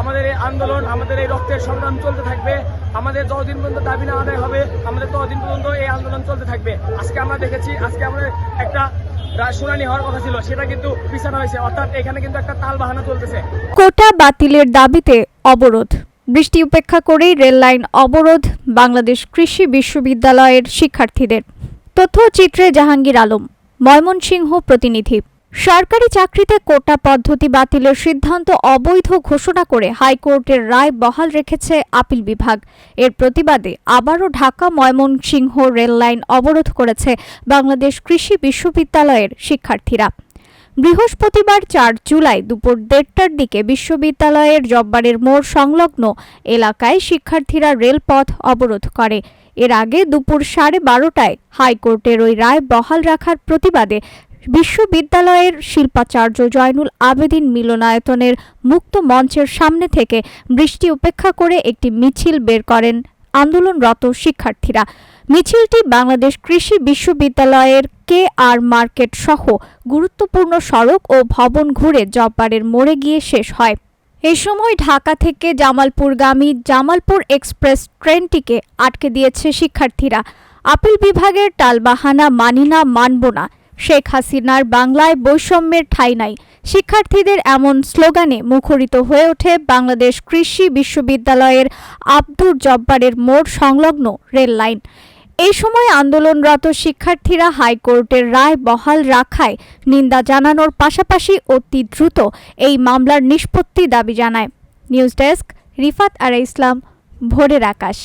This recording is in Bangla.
আমাদের এই আন্দোলন, আমাদের এই রক্তের সংগ্রাম চলতে থাকবে। আমাদের যতদিন পর্যন্ত দাবি না আদায় হবে, আমাদের ততদিন পর্যন্ত এই আন্দোলন চলতে থাকবে। আজকে আমরা দেখেছি, আজকে আমাদের একটা শুনানি হওয়ার কথা কিন্তু হয়েছে। অর্থাৎ এখানে কিন্তু একটা তাল চলতেছে। কোটা বাতিলের দাবিতে অবরোধ। বৃষ্টি উপেক্ষা করেই রেললাইন অবরোধ বাংলাদেশ কৃষি বিশ্ববিদ্যালয়ের শিক্ষার্থীদের। তথ্যচিত্রে জাহাঙ্গীর আলম, ময়মনসিংহ প্রতিনিধি। সরকারি চাকরিতে কোটা পদ্ধতি বাতিলের সিদ্ধান্ত অবৈধ ঘোষণা করে হাইকোর্টের রায় বহাল রেখেছে আপিল বিভাগ। এর প্রতিবাদে আবারও ঢাকা ময়মনসিংহ রেললাইন অবরোধ করেছে বাংলাদেশ কৃষি বিশ্ববিদ্যালয়ের শিক্ষার্থীরা। বৃহস্পতিবার চার জুলাই দুপুর দেড়টার দিকে বিশ্ববিদ্যালয়ের জব্বারের মোড় সংলগ্ন এলাকায় শিক্ষার্থীরা রেলপথ অবরোধ করে। এর আগে দুপুর সাড়ে বারোটায় হাইকোর্টের ওই রায় বহাল রাখার প্রতিবাদে বিশ্ববিদ্যালয়ের শিল্পাচার্য জয়নুল আবেদিন মিলনায়তনের মুক্ত মঞ্চের সামনে থেকে বৃষ্টি উপেক্ষা করে একটি মিছিল বের করেন আন্দোলনরত শিক্ষার্থীরা। মিছিলটি বাংলাদেশ কৃষি বিশ্ববিদ্যালয়ের কে আর মার্কেট সহ গুরুত্বপূর্ণ সড়ক ও ভবন ঘুরে জব্বারের মোড়ে গিয়ে শেষ হয়। এই সময় ঢাকা থেকে জামালপুরগামী জামালপুর এক্সপ্রেস ট্রেনটিকে আটকে দিয়েছে শিক্ষার্থীরা। আপিল বিভাগের টালবাহানা মানি না মানব না শেখ হাসিনার বাংলায় বৈষম্যের ঠাঁই নাই। শিক্ষার্থীদের এমন স্লোগানে মুখরিত হয়ে ওঠে বাংলাদেশ কৃষি বিশ্ববিদ্যালয়ের আব্দুর জব্বারের মোড় সংলগ্ন রেল লাইন। এই সময় আন্দোলনরত শিক্ষার্থীরা হাইকোর্টের রায় বহাল রাখায় নিন্দা জানানোর পাশাপাশি অতি দ্রুত এই মামলার নিষ্পত্তি দাবি জানায়। News desk Rifat Ara Islam, Bhorer Akash.